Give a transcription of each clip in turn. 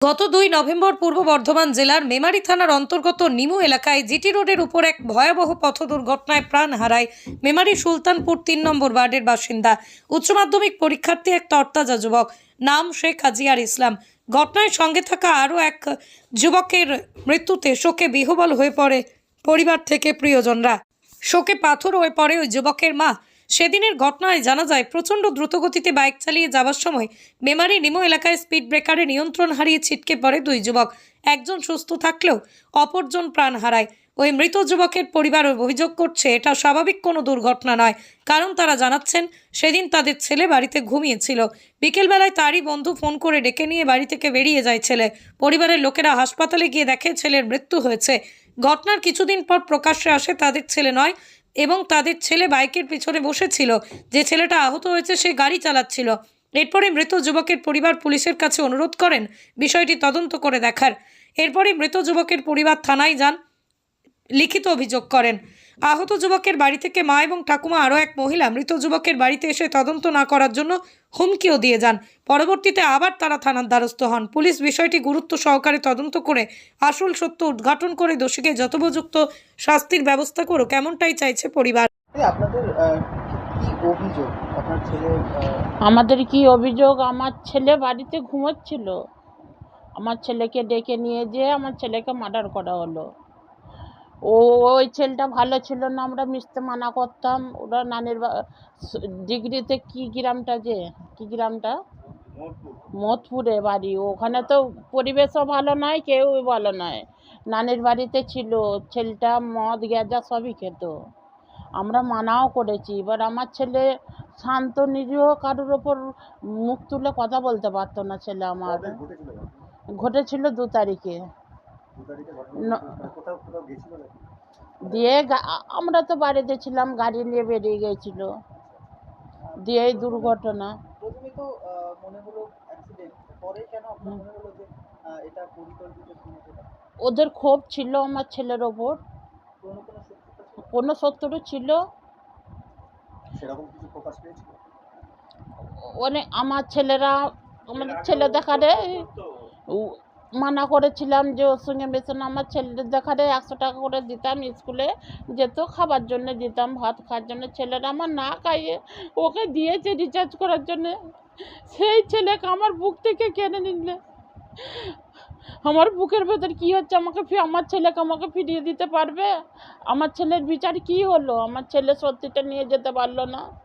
গত দুই নভেম্বর পূর্ব বর্ধমান জেলার মেমারি থানার অন্তর্গত নিমু এলাকায় জিটি রোডের উপর এক ভয়াবহ পথ দুর্ঘটনায় প্রাণ হারায় মেমারি সুলতানপুর তিন নম্বর ওয়ার্ডের বাসিন্দা। উচ্চ মাধ্যমিক পরীক্ষার্থী এক তরতাজা যুবক। নাম শেখ আজিয়ার ইসলাম। ঘটনায় সঙ্গে থাকা আরও এক যুবকের মৃত্যুতে শোকে বিহবল হয়ে পড়ে পরিবার থেকে প্রিয়জনরা। শোকে পাথর হয়ে পড়ে ওই যুবকের মা। সেদিনের ঘটনায় জানা যায়, প্রচণ্ড দ্রুতগতিতে বাইক চালিয়ে যাওয়ার সময় মেমারি নিমো এলাকায় স্পিড ব্রেকারে নিয়ন্ত্রণ হারিয়ে ছিটকে পড়ে দুই যুবক। একজন সুস্থ থাকলেও অপরজন প্রাণ হারায়। ওই মৃত যুবকের পরিবার অভিযোগ করছে, এটা স্বাভাবিক কোনো দুর্ঘটনা নয়। কারণ তারা জানাচ্ছেন, সেদিন তাদের ছেলে বাড়িতে ঘুমিয়েছিল। বিকেলবেলায় তারই বন্ধু ফোন করে ডেকে নিয়ে বাড়ি থেকে বেরিয়ে যায় ছেলে। পরিবারের লোকেরা হাসপাতালে গিয়ে দেখে ছেলের মৃত্যু হয়েছে। ঘটনার কিছুদিন পর প্রকাশ্যে আসে তাদের ছেলে নয় এবং তাদের ছেলে বাইকের পিছনে বসেছিল। যে ছেলেটা আহত হয়েছে, সে গাড়ি চালাচ্ছিল। এরপরে মৃত যুবকের পরিবার পুলিশের কাছে অনুরোধ করেন, বিষয়টি তদন্ত করে দেখার। এরপরে মৃত যুবকের পরিবার থানায় যান, লিখিত অভিযোগ করেন। আহত যুবকের বাড়ি থেকে মা এবং ঠাকুমা আরও এক মহিলা মৃত যুবকের বাড়িতে এসে তদন্ত না করার জন্য হুমকিও দিয়ে যান। পরবর্তীতে আবার তারা থানার দ্বারস্থ হন। পুলিশ বিষয়টি গুরুত্ব সহকারে তদন্ত করে আসল সত্য উদ্ঘাটন করে দোষীকে যথোপযুক্ত শাস্তির ব্যবস্থা করুক এমনটাই চাইছে পরিবার। আপনাদের অভিযোগ? আপনার ছেলে আমাদের কি অভিযোগ? আমার ছেলে বাড়িতে ঘুমোচ্ছিল। আমার ছেলেকে ডেকে নিয়ে যেয়ে আমার ছেলেকে মার্ডার করা হলো। ও ওই ছেলেটা ভালো ছিল না আমরা মিশতে মানা করতাম। ওরা নানির ডিগ্রিতে কি গ্রামটা যে? কি গ্রামটা? মধপুরে বাড়ি। ওখানে তো পরিবেশও ভালো নয় কেউই ভালো নয়। নানির বাড়িতে ছিল ছেলেটা মদ গেজা সবই খেত। আমরা মানাও করেছি। এবার আমার ছেলে শান্ত নিরীহ কারোর ওপর মুখ তুলে কথা বলতে পারতো না ছেলে আমার। ঘটেছিল দু তারিখে। দিয়ে গা- আমরা তো বাড়িতে ছিলাম গাড়ি নিয়ে বেরিয়ে গিয়েছিল দিয়ে এই দুর্ঘটনা। প্রথমে তো আহ, মনে হলো অ্যাক্সিডেন্ট পরে কেন আপনার মনে হলো যে আহ, এটা পরিকল্পিত খুন হতে পারে ওদের ক্ষোভ ছিল আমার ছেলের ওপর। কোনো কোনো ছিল? কোনো সত্যটা ছিল। সেরকম কিছু প্রকাশ পেয়েছিল? অনেক আমার ছেলেরা আমাদের ছেলে দেখারে মানা করেছিলাম যে, ওর সঙ্গে মেশো না, আমার ছেলেদের দেখারে একশো টাকা করে দিতাম স্কুলে। যেত খাবার জন্য দিতাম, ভাত খাওয়ার জন্য। ছেলেরা আমার না খাইয়ে ওকে দিয়েছে রিচার্জ করার জন্যে। সেই ছেলেকে আমার বুক থেকে কেড়ে নিলে। আমার বুকের ভেতর কী হচ্ছে? আমাকে ফি- আমার ছেলেকে আমাকে ফিরিয়ে দিতে পারবে? আমার ছেলের বিচার কী হলো? আমার ছেলে সত্যিটা নিয়ে যেতে পারল না।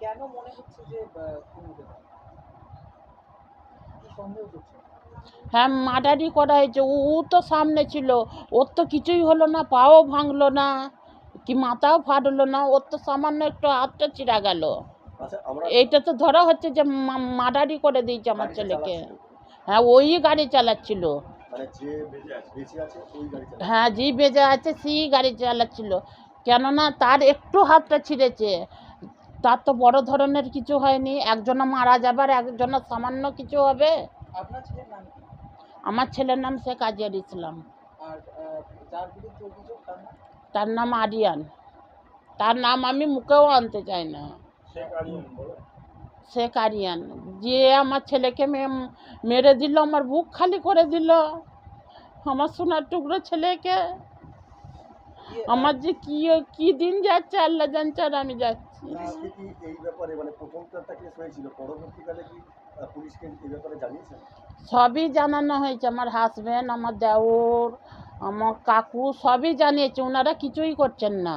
কেন মনে হচ্ছে যে হ্যাঁ মার্ডারই করা হয়েছে। ও তো সামনে ছিল। ওর তো কিছুই হলো না পাও ভাঙলো না কি মাথাও ফাটলো না ওর তো সামান্য একটু হাতটা চিরা গেল। আচ্ছা এইটা তো ধরা হচ্ছে যে মার্ডারই করে দিয়েছে আমার ছেলেকে। হ্যাঁ ওই গাড়ি চালাচ্ছিল। মানে হ্যাঁ যে বেজে আছে সেই গাড়ি চালাচ্ছিল। কেননা তার একটু হাতটা ছিঁড়েছে। তার তো বড় ধরনের কিছু হয়নি। একজনা মারা যাবে আর একজনের সামান্য কিছু হবে। আপনার ছেলের নাম কি? আমার ছেলের নাম শেখ আজিয়ার ইসলাম। আর যার বিরুদ্ধে অভিযোগ তার নাম? তার নাম আরিয়ান। তার নাম আমি মুখেও আনতে চাই না। শেখ আরিয়ান যে আমার ছেলেকে মে- মেরে দিল আমার বুক খালি করে দিল। আমার সোনার টুকরো ছেলেকে। আমার যে কি কি দিন যাচ্ছে আল্লাহ জানছে আর আমি যাচ্ছি। এই ব্যাপারে মানে প্রথম তো একটা কেস হয়েছিল, পরবর্তীকালে কি পুলিশকে এই ব্যাপারে জানিয়েছেন? সবই জানানো হয়েছে, আমার হাজব্যান্ড আমার দেওর, আমার কাকু, সবই জানিয়েছে ওনারা কিছুই করছেন না।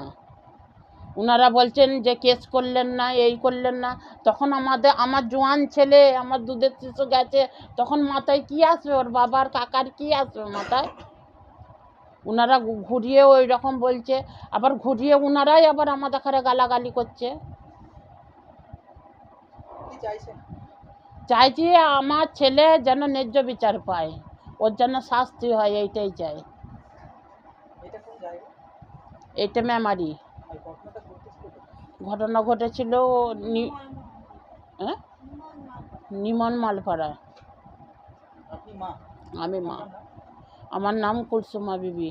ওনারা বলছেন যে কেস করলেন না, এই করলেন না, তখন আমাদের, আমার জোয়ান ছেলে, আমার দুধের শিশু গেছে, তখন মাথায় কি আসবে? ওর বাবার কাকার কি আসবে মাথায়? ওনারা ঘুরিয়ে ওই রকম বলছে আবার ঘুরিয়ে ওনারাই আবার আমাদের ঘরে গালাগালি করছে। চাইছি? আমার ছেলে যেন ন্যায্য বিচার পায় ওর যেন শাস্তি হয় এইটাই চাই। এটা এইটা মেমারি? ঘটনা ঘটেছিল নি- নিমন মালপাড়া আমি মা? আমার নাম কুলসুমা বিবি।